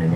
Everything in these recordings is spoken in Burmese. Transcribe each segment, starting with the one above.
နည်းန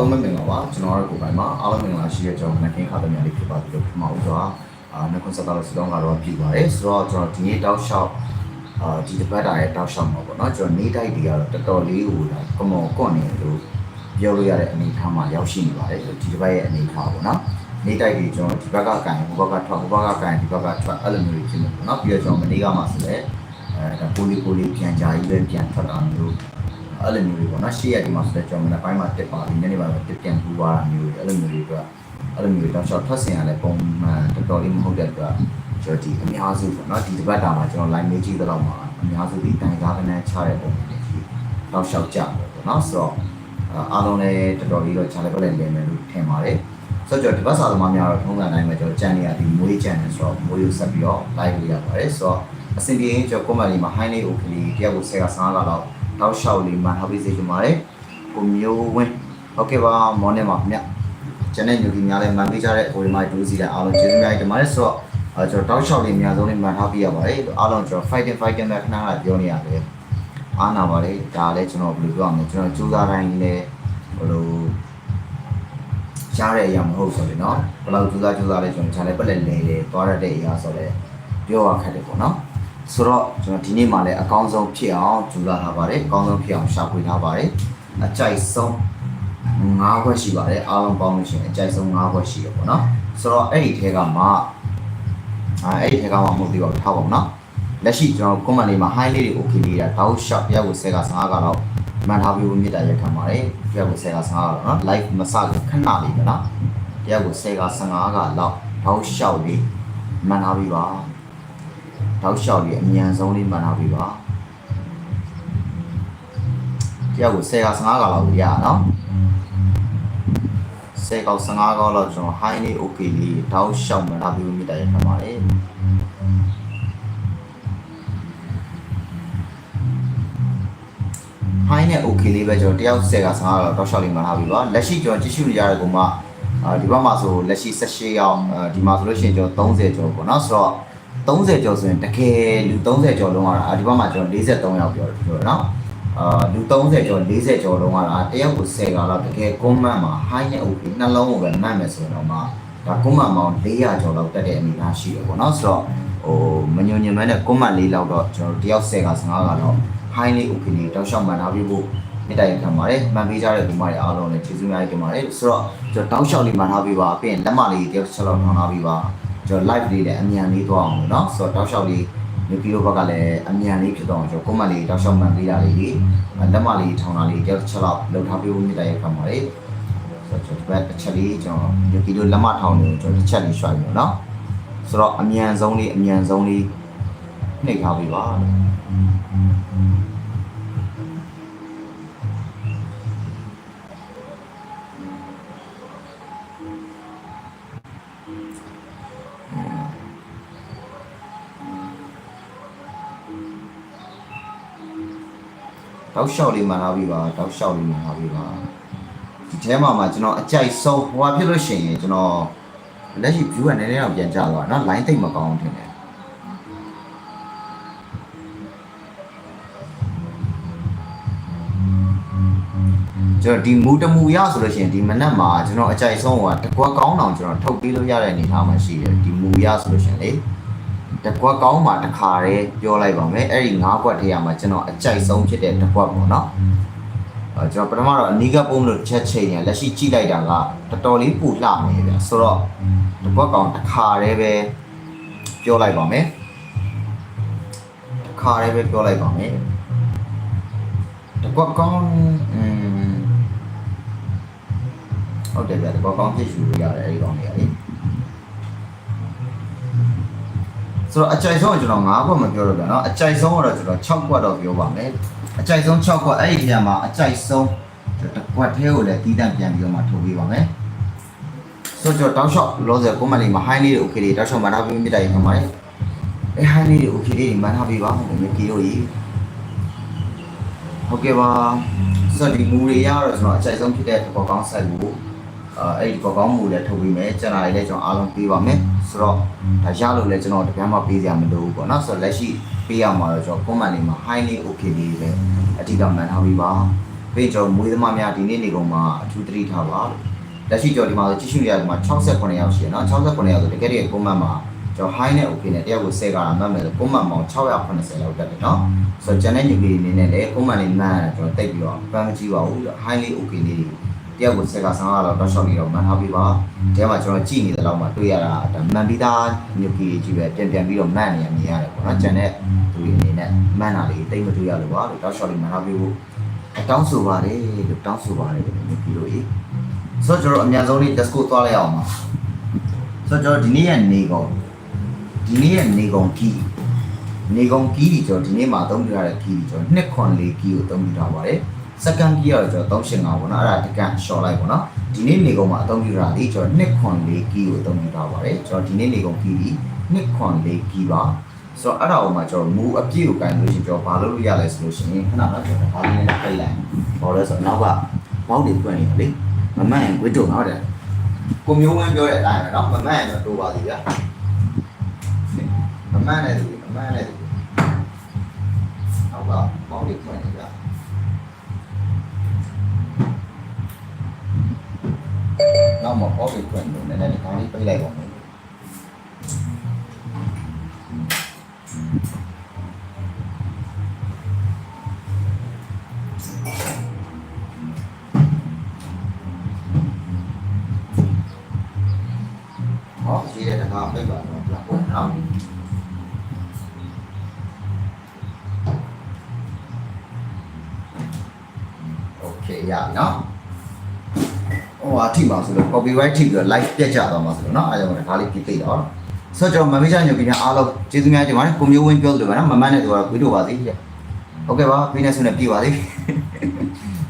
လိုအားလုံးမင်္ဂလာပါကျွန်တော်တို့ကိုယ်ပိုင်မှာအားလုံးမင်္ဂလာရှိတဲ့ကျွန်တော်ငကင်းခါသမီးလေးဖြစ်ပါပြီလို့ပြောမှာဥစွာအာနှခွန်းဆက်တာလို့စတော့ကတော့ပြည်ပါတယ်ဆိုတော့ကျွန်တော်ဒီနေ့တောက်လျှောက်အာဒီတစ်ပတ်တာရဲ့တောက်လျှောက်မှာပေါ့နော်ကျွန်တော်နေတိုက်တွေကတော့တော်တော်လေးကိုဒါကမောကွန်နေလို့ပြောလို့ရတဲ့အနေအထားမှာရောက်ရှိနေပါတယ်ဒီတစ်ပတ်ရဲ့အနေအထားပေါ့နော်နေတိုက်တွေကျွန်တော်ဒီဘက်ကကန်ဟိုဘက်ကထွက်ဟိုဘက်ကကန်ဒီဘက်ကထွက်အဲ့လိုမျိုးဖြစ်နေပေါ့နော်ပြီးတော့ကျွန်တော်မနေ့ကမှဆိုလဲအဲဒါပိုလီပိုလီပြန်ကြကြီးပဲပြန်ထွက်တာမျိုး အဲ့လိုမျိုးတွေပေါ့နော်ရှေ့ရက်ဒီမှာဆိုတော့ကျွန်တော်မနေ့ပိုင်းမှာတက်ပါပြီညနေပိုင်းမှာတက်ပြန်ပူသွားတာမျိုးတွေအဲ့လိုမျိုးတွေကအဲ့လိုမျိုးတွေတော့ရှော့ထွက်စင်ရလဲပုံမှန်တော်တော်လေးမဟုတ်တဲ့အတွက်ကျွန်တော်ဒီအများစုပေါ့နော်ဒီတစ်ပတ်တာမှာကျွန်တော် line မေးကြည့်တော့မှာအများစုဒီတိုင်ကားကနေချတဲ့ပုံတွေကြီးတော့ရှော့ကြပေါ့နော်ဆိုတော့အားလုံးလည်းတော်တော်လေးတော့ခြားလည်းပဲလည်မယ်လို့ထင်ပါတယ်ဆိုတော့ကျွန်တော်ဒီဘက်စာသမားများတော့ထုံးစံတိုင်းမှာကျွန်တော်ကြံနေရဒီမွေးကြံနေဆိုတော့မွေးကိုဆက်ပြီးတော့ live လုပ်ရပါတယ်ဆိုတော့အစီအပြေကျွန်တော် comment လေးမှာ high လေး okay လေးတယောက်ကိုဆယ်ကစားလာတော့ တောက်လျှောက်လေးမှာထားပေးစေချင်ပါတယ်ကိုမျိုးဝင်းဟုတ်ကဲ့ပါမောင်းနေပါခင်ဗျကျန်တဲ့ညူကြီးများလည်းမန်ပေးကြတဲ့အကိုဒီမှာဒူးစီတဲ့အားလုံးကျေးဇူးများတင်ပါတယ်ဆိုတော့အဲကျွန်တော်တောက်လျှောက်လေးအများဆုံးလေးမှန်ထားပြရပါတယ်အားလုံးကျွန်တော် fighting fighting ပဲခဏခဏပြောနေရတယ်အားနာပါလေဒါလည်းကျွန်တော်ဘယ်လိုပြောအောင်လဲကျွန်တော်စူးစမ်းတိုင်းလည်းဟိုလိုရှားတဲ့အရာမဟုတ်ဆိုလေနော်ဘယ်လောက်စူးစမ်းစူးစမ်းလဲကျွန်တော်ခြံလဲပက်လက်လဲလဲသွားရတဲ့အရာဆိုလဲပြောရခက်တယ်ပေါ့နော် ဆိုတော့ကျွန်တော်ဒီနေ့မှလည်းအကောင်းဆုံးဖြစ်အောင်ကြိုးစားထားပါတယ်အကောင်းဆုံးဖြစ်အောင်ရှာဖွေထားပါတယ်အကြိုက်ဆုံး၅ဘွက်ရှိပါတယ်အားလုံးပေါင်းလို့ရှိရင်အကြိုက်ဆုံး၅ဘွက်ရှိရပေါ့နော်ဆိုတော့အဲ့ဒီထဲကမှအဲအဲ့ဒီထဲကမှမဟုတ်သေးပါဘူးထားပါဦးနော်လက်ရှိကျွန်တော် comment လေးမှာ high လေးတွေ okay လေးတာတောက် shot ပြကို10က15ကတော့မှန်ထားပြီးမြစ်တာရက်ခံပါတယ်ပြကို10က15ကတော့နော် live မစလို့ခဏလေးပဲနော်ပြကို10က15ကတော့တောက် shot လေးမှန်ထားပြီးပါ တောက်လျှောက်ပြီးအမြန်ဆုံးလေးမှန်ထားပြီပါတယောက်ကို10က15ကလောက်ရရနော်10ကောက်15ကောက်လောက်ကျွန်တော် high လေး okay လေးတောက်လျှောက်မှန်ထားပြီးမြစ်တာရထပါလေ high နဲ့ okay လေးပဲကျွန်တော်တယောက်10က15လောက်တောက်လျှောက်လေးမှန်ထားပြီပါလက်ရှိကျွန်တော်ကြည့်ရှုနေရတဲ့ကောင်မအာဒီဘက်မှာဆိုလက်ရှိ18ရောက်အာဒီမှာဆိုလို့ရှိရင်ကျွန်တော်30ကျော်ပေါ့နော်ဆိုတော့ 30ကျော်ဆိုရင်တကယ်လူ30ကျော်လုံးကတော့ဒီဘက်မှာကျွန်တော်43ယောက်ပြောတယ်ပြောတယ်နော်အာလူ30ကျော်40ကျော်လုံးကတော့တယောက်ကို10ကလောက်တကယ်ကွန်မန့်မှာ high နဲ့ okay နှလုံးကိုပဲမှတ်မယ်ဆိုရင်တော့မှဒါကွန်မန့်မောင်400ကျော်လောက်တက်တဲ့အနေအထားရှိတယ်ပေါ့နော်ဆိုတော့ဟိုမညွန်ညင်မဲနဲ့ကွန်မန့်၄လောက်တော့ကျွန်တော်တယောက်10က15ကတော့ high လေး okay လေးတောက်လျှောက်မှန်ထားပြီးဖို့မြတ်တိုင်ခံပါတယ်မှန်ပေးကြတဲ့ဒီမတွေအားလုံးလည်းကျေးဇူးများတင်ပါတယ်ဆိုတော့ကျွန်တော်တောက်လျှောက်လေးမှန်ထားပြီးပါပြီးရင်လက်မလေးတယောက်ချက်လောက်ထောင်ထားပြီးပါ ကျွန်တော် live လေးလည်းအမြန်လေးသွားအောင်လို့เนาะဆိုတော့တောက်လျှောက်လေးနေပြီးတော့ဘက်ကလည်းအမြန်လေးဖြစ်တော့ကျွန်တော် comment လေးတောက်လျှောက်မှန်ပေးတာလေးတွေလက်မလေးထောင်တာလေးတယောက်တစ်ချက်လောက်လောက်ထားပြီးမြစ်တိုင်ရက်ခံပါလေဆိုတော့ကျွန်တော်ဒီဘက်တစ်ချက်လေးကျွန်တော်ဒီကီလိုလက်မထောင်နေကျွန်တော်တစ်ချက်လေးရွှိုက်မယ်เนาะဆိုတော့အမြန်ဆုံးလေးအမြန်ဆုံးလေးနှိပ်ထားပြီးပါ တောက်လျှောက်လေးမှန်ထားပြီးပါတောက်လျှောက်လေးမှန်ထားပြီးပါဒီထဲမှာမှကျွန်တော်အကြိုက်ဆုံးဟိုဟာဖြစ်လို့ရှိရင်ကျွန်တော်လက်ရှိ view ကနည်းနည်းတော့ပြန်ကျသွားเนาะ line သိပ်မကောင်းဘူးထင်တယ် ကျွန်တော်ဒီမူတမူရဆိုလို့ရှိရင်ဒီမနက်မှာကျွန်တော်အကြိုက်ဆုံးကတကွက်ကောင်းအောင်ကျွန်တော်ထုတ်ပေးလို့ရတဲ့အနေအထားမှာရှိတယ်ဒီမူရဆိုလို့ရှိရင်လေ တကွက်ကောင်းမှာတစ်ခါတည်းပြောလိုက်ပါမယ်အဲ့ဒီ၅ကွက်ထဲမှာကျွန်တော်အကြိုက်ဆုံးဖြစ်တဲ့တကွက်ပေါ့နော်အဲကျွန်တော်ပထမတော့အနီးကပုံးလို့ချက်ချိန်ရလက်ရှိကြည့်လိုက်တာကတော်တော်လေးပူလှနေဗျဆိုတော့တကွက်ကောင်းတစ်ခါတည်းပဲပြောလိုက်ပါမယ်တစ်ခါတည်းပဲပြောလိုက်ပါမယ်တကွက်ကောင်းอืมဟုတ်တယ်ဗျာဒီကောင်းကောင်းဖြစ်ယူလို့ရတယ်အဲဒီကောင်းတွေကလေ ဆိုတော့အကြိုက်ဆုံးကကျွန်တော်9ခွက်မပြောတော့ဗျာနော်အကြိုက်ဆုံးကတော့ကျွန်တော်6ခွက်တော့ပြောပါမယ်အကြိုက်ဆုံး6ခွက်အဲ့ဒီနေရာမှာအကြိုက်ဆုံးတစ်ခွက်သေးကိုလည်းတီးတန့်ပြန်ပြီးတော့မှထိုးပေးပါမယ်ဆိုတော့တောက်လျှောက်လောဆယ်ကိုမလေးမှာ high လေးတွေ okay လေးတောက်လျှောက်မှာထားပြီးမြစ်တိုင်ခံပါတယ်အဲ high လေးတွေ okay လေးတွေမှန်းထားပြီးပါဦးမယ်ကီတို့ကြီးဟုတ်ကဲ့ပါဆိုတော့ဒီမူတွေရတော့ကျွန်တော်အကြိုက်ဆုံးဖြစ်တဲ့ဘောကောင်းဆက်ကို အဲအဲ့ဒီပေါ်ကောင်းမူလည်းထုတ်ပေးမယ်ကျန်တာတွေလည်းကျွန်တော်အားလုံးပေးပါမယ်ဆိုတော့ဒါရလို့လည်းကျွန်တော်တကယ်မှပေးစရာမလိုဘူးပေါ့နော်ဆိုတော့လက်ရှိပေးရမှာတော့ကျွန်တော် comment လေးမှာ high လေး okay လေးပဲအတိအကျမှန်ထားပေးပါပြီးကျွန်တော်မွေးသမားများဒီနေ့နေကုန်မှာအထူးသတိထားပါလို့လက်ရှိကျွန်တော်ဒီမှာကြည့်ရှုရတဲ့မှာ68ယောက်ရှိရနော်68ယောက်ဆိုတကယ်တည်း comment မှာကျွန်တော် high နဲ့ okay နဲ့တယောက်ကို10ကတာမှတ်မယ်ဆို comment မှာ680လောက်တက်တယ်နော်ဆိုတော့ကျန်တဲ့ညီလေးအနေနဲ့လည်း comment လေးမှန်တယ်ကျွန်တော်တိတ်ပြီးတော့ပန်းမကြည့်ပါဘူး high လေး okay လေးတွေ တယောက်ကို10က15လောက်တော့ရှော့ပြီးတော့မှန်ထားပေးပါဒီမှာကျွန်တော်ကြည့်နေတဲ့လောက်မှာတွေ့ရတာဒါမှန်ပြီးသားညုတ်ကြီးကြီးပဲပြန်ပြန်ပြီးတော့မှန်နေရမြင်ရတယ်ပေါ့နော်ကျန်တဲ့သူတွေအနေနဲ့မှန်တာလေးတိတ်မတွေ့ရလို့ပါလို့တော့ရှော့လေးမှန်ထားပေးဖို့တောင်းဆိုပါတယ်လို့တောင်းဆိုပါတယ်လို့ညုတ်ကြီးတို့ကြီးဆိုတော့ကျွန်တော်အများဆုံးလေး disco သွားလိုက်အောင်ပါဆိုတော့ကျွန်တော်ဒီနေ့ရဲ့နေကုန်ဒီနေ့ရဲ့နေကုန်ကြီးနေကုန်ကြီးကြီးကျွန်တော်ဒီနေ့မှာအသုံးပြုရတဲ့ကြီးကြီးကျွန်တော်2ခွန်လေးကြီးကိုအသုံးပြုထားပါတယ် စက္ကန့်ကြီးကတော့ကျွန်တော်385ပေါ့နော်အဲ့ဒါတကန်ရှော့လိုက်ပေါ့နော်ဒီနေ့နေကုန်မှာအသုံးပြုတာဒီကျွန်တော်2ခွန်လေးကြီးကိုအသုံးပြုထားပါတယ်ကျွန်တော်ဒီနေ့နေကုန်ကြီးကြီး2ခွန်လေးကြီးပါဆိုတော့အဲ့ဒါအောင်မှာကျွန်တော်မူအပြည့်ကိုကန်လို့ရှိရင်ကျွန်တော်ဘာလုပ်လို့ရလဲဆိုလို့ရှိရင်ခဏတော့ကျွန်တော်ဘာလေးနဲ့ပိတ်လိုက်ဘာလဲဆိုတော့နောက်ကဘောက်တွေပွင့်နေတယ်လေမမှန်ရင်ဝစ်တုံတော့တယ်ကိုမျိုးဝင်းပြောတဲ့အတိုင်းပဲเนาะမမှန်ရင်တော့တိုးပါသေးဗျာမမှန်တဲ့သူမမှန်တဲ့သူနောက်ကဘောက်တွေပွင့်နေဗျာ နောက်မှာဘောက်တွေပွင့်လို့နည်းနည်းဒီကောင်လေးပိတ်လိုက်ပါမယ် ဟောရှိတဲ့တကားပိတ်ပါတော့ပြပေါ့နော်โอเคရပြီနော်ဟိုအထိပါဆိုလို့ copyright ထိပြီးတော့ live ပြတ်ကြသွားမှာဆိုလို့เนาะအားကြောင့်ဒါလေးပြပိတ်တော့ဆိုတော့ကျွန်တော်မမေးချညုပ်ကြီးအားလုံးကျေးဇူးများတင်ပါတယ်ကိုမျိုးဝင်းပြောသလိုပဲနော်မမန်းတဲ့သူကတော့ဝီတို့ပါသေးတယ်ဟုတ်ကဲ့ပါပြီးနေဆိုနေပြီပါသေး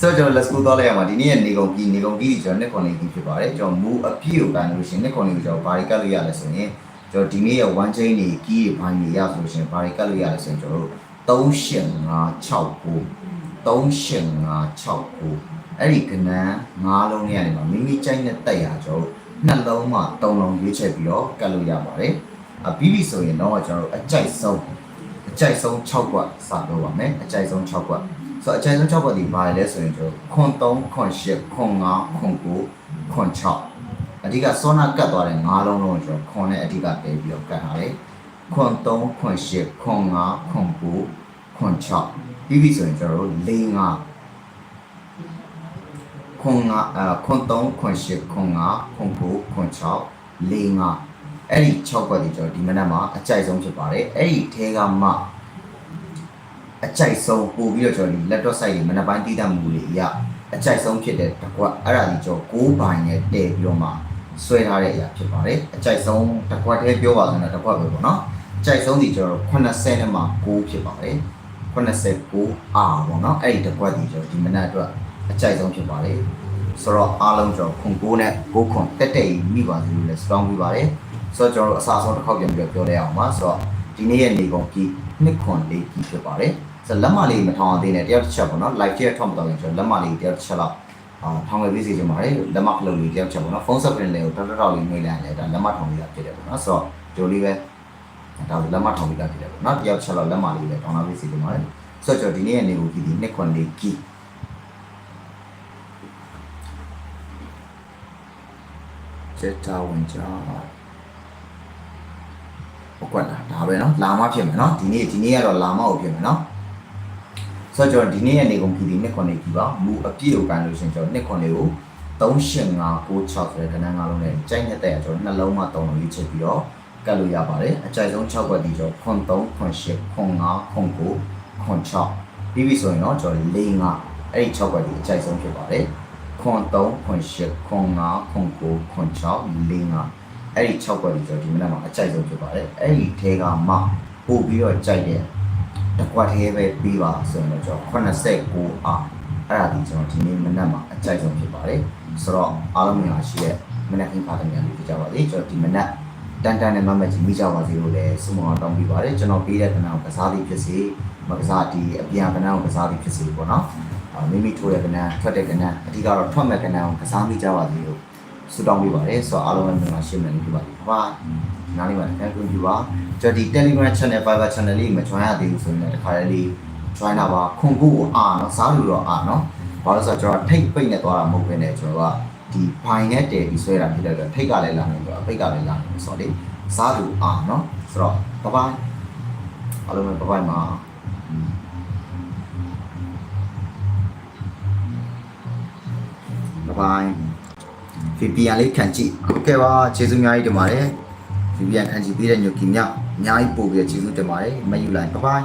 ဆိုတော့ကျွန်တော် let's go သွားလိုက်ရမှာဒီနေ့ရဲ့နေကုန်ကြီးနေကုန်ကြီးကျွန်တော်နှစ်ခွန်လေးကြီးဖြစ်ပါတယ်ကျွန်တော်မူအပြည့်ကိုကန်လို့ရှိရင်နှစ်ခွန်လေးကိုကျွန်တော်ဘာရီကတ်လို့ရလဲဆိုရင်ကျွန်တော်ဒီနေ့ရဲ့ one chain တွေကြီးတွေဘိုင်းတွေရဆိုလို့ရှိရင်ဘာရီကတ်လို့ရလဲဆိုရင်ကျွန်တော်တို့3856 3856 အဲ့ဒီကနန်း၅လုံးလေးကနေမှာမိမိကြိုက်တဲ့တက်ရကျွန်တော်နှလုံးမှ၃လုံးရွေးချက်ပြီးတော့ကတ်လို့ရပါတယ်အပြီးပြီဆိုရင်တော့ကျွန်တော်တို့အကြိုက်ဆုံးအကြိုက်ဆုံး6ကွက်စတော့ပါမယ်အကြိုက်ဆုံး6ကွက်ဆိုတော့အကြိုက်ဆုံး6ကွက်ဒီဘာလဲဆိုရင်ကျွန်တော်ခွန်3ခွန်8ခွန်5ခွန်9ခွန်6အဓိကစောနာကတ်သွားတဲ့၅လုံးလုံးကျွန်တော်ခွန်နဲ့အဓိကတည်ပြီးတော့ကတ်ထားတယ်ခွန်3ခွန်8ခွန်5ခွန်9ခွန်6ပြီးပြီဆိုရင်ကျွန်တော်တို့၄၅ ခွန်5အဲခွန်3ခွန်8ခွန်5ခွန်9ခွန်6 4 5အဲ့ဒီ6ခွက်ဒီကျွန်တော်ဒီမနက်မှာအကြိုက်ဆုံးဖြစ်ပါတယ်အဲ့ဒီထဲကမှအကြိုက်ဆုံးပို့ပြီးတော့ကျွန်တော်ဒီ laptop site တွေမနက်ပိုင်းတည်တတ်မှုတွေအရအကြိုက်ဆုံးဖြစ်တဲ့တစ်ခွက်အဲ့ဒါဒီကျွန်တော်6ဘိုင်နဲ့တည့်ပြီးတော့မှဆွဲထားတဲ့အရာဖြစ်ပါတယ်အကြိုက်ဆုံးတစ်ခွက်တည်းပြောပါဆိုရင်တစ်ခွက်ပဲပေါ့နော်အကြိုက်ဆုံးဒီကျွန်တော်80နဲ့မှ9ဖြစ်ပါတယ်89အာပေါ့နော်အဲ့ဒီတစ်ခွက်ဒီကျွန်တော်ဒီမနက်အတွက် အကြိုက်ဆုံးဖြစ်ပါတယ်ဆိုတော့အားလုံးကျွန်တော်ခွန်9နဲ့9ခွန်တက်တက်ကြီးမိပါစေလို့လည်းစတောင်းပေးပါတယ်ဆိုတော့ကျွန်တော်တို့အစားအဆုံးတစ်ခေါက်ပြန်ပြီးတော့ပြောလိုက်အောင်ပါဆိုတော့ဒီနေ့ရဲ့နေကုန်ကြီးနှစ်ခွန်လေးကြီးဖြစ်ပါတယ်ဆိုတော့လက်မလေးမထောင်အောင်သေးနဲ့တယောက်တစ်ချက်ပေါ့နော် live ကျထောက်မတော့ရင်ကျွန်တော်လက်မလေးတယောက်တစ်ချက်လောက်အာထောင်ခဲ့ပြီးစီချင်ပါတယ်လက်မခလုတ်လေးတယောက်တစ်ချက်ပေါ့နော်ဖုန်းဆက်ပင်လေးကိုတော်တော်တော်လေးနှိမ့်လိုက်ရင်လည်းဒါလက်မထောင်ပြီးတာဖြစ်တယ်ပေါ့နော်ဆိုတော့ဒီလိုလေးပဲဒါဆိုလက်မထောင်ပြီးတာဖြစ်တယ်ပေါ့နော်တယောက်တစ်ချက်လောက်လက်မလေးလည်းထောင်လာပြီးစီချင်ပါတယ်ဆိုတော့ကျွန်တော်ဒီနေ့ရဲ့နေကုန်ကြီးဒီနှစ်ခွန်လေးကြီး ချက်တာဝင်ကြဟုတ်ကဲ့လားဒါပဲเนาะလာမဖြစ်မယ်เนาะဒီနေ့ဒီနေ့ကတော့လာမဟုတ်ဖြစ်မယ်เนาะဆိုတော့ကျွန်တော်ဒီနေ့ရဲ့နေကုန်ပြည်ဒီနှစ်ခွန်လေးကြီးပါမူအပြည့်ကိုကန်လို့ရှရင်ကျွန်တော်နှစ်ခွန်လေးကို38596ဆိုတဲ့ကဏ္ဍငါးလုံးနဲ့ကြိုက်နေတဲ့ကျွန်တော်နှလုံးမှ3လုံးလေးချက်ပြီးတော့ကတ်လို့ရပါတယ်အကြိုက်ဆုံး6ခွက်ဒီကျွန်တော်ခွန်3ခွန်8ခွန်5ခွန်9ခွန်6ပြီးပြီဆိုရင်တော့ကျွန်တော်4 5အဲ့ဒီ6ခွက်ဒီအကြိုက်ဆုံးဖြစ်ပါတယ် ခွန်3ခွန်8ခွန်5ခွန်9ခွန်6 4 5အဲ့ဒီ6ကွက်ကြီးကျွန်တော်ဒီမနက်မှာအကြိုက်ဆုံးဖြစ်ပါတယ်အဲ့ဒီထဲကမှပို့ပြီးတော့ကြိုက်တဲ့တစ်ကွက်သေးပဲပြီးပါဆိုရင်တော့ကျွန်တော်89အားအဲ့ဒါဒီကျွန်တော်ဒီနေ့မနက်မှာအကြိုက်ဆုံးဖြစ်ပါတယ်ဆိုတော့အားလုံးများရှိတဲ့မနက်ခင်းခါတဲ့များလေးပြကြပါလေကျွန်တော်ဒီမနက်တန်တန်နဲ့မမတ်ကြီးမိကြပါစေလို့လည်းဆုမအောင်တောင်းပေးပါတယ်ကျွန်တော်ပေးတဲ့ကဏ္ဍကိုကစားသည်ဖြစ်စေမကစားဒီအပြန်ကဏ္ဍကိုကစားသည်ဖြစ်စေပေါ့နော်အာ မိမိထိုးတဲ့ကဏ္ဍထွက်တဲ့ကဏ္ဍအဓိကတော့ထွက်မဲ့ကဏ္ဍကိုကစားမိကြပါစေလို့ဆုတောင်းပေးပါတယ်ဆိုတော့အားလုံးပဲမြန်မာရှင်းမယ်လို့ပြောပါတယ်ဘာနားလေးပါတန်ခွင့်ပြုပါကျွန်တော်ဒီ Telegram channel Viber channel လေးမ join ရသေးဘူးဆိုရင်လည်းတစ်ခါတည်းလေး join တာပါခွန်ကူကိုအာနော်စားလို့တော့အာနော်ဘာလို့လဲဆိုတော့ကျွန်တော်ထိတ်ပိတ်နေသွားတာမဟုတ်ဘဲနဲ့ကျွန်တော်ကဒီဘိုင်နဲ့တည်ပြီးဆွဲတာဖြစ်တဲ့အတွက်ထိတ်ကလည်းလာနေတော့ပိတ်ကလည်းလာနေဆိုတော့လေစားလို့အာနော်ဆိုတော့ဘဘိုင်အားလုံးပဲဘဘိုင်မှာ ဘဘိုင် VPN လေးခံကြည့်ဟုတ်ကဲ့ပါကျေးဇူးအများကြီးတင်ပါတယ် VPN ခံကြည့်ပြီးတဲ့ညိုကီမြောက်အများကြီးပို့ပြီးတော့ကျေးဇူးတင်ပါတယ်မယူလိုက်ဘဘိုင်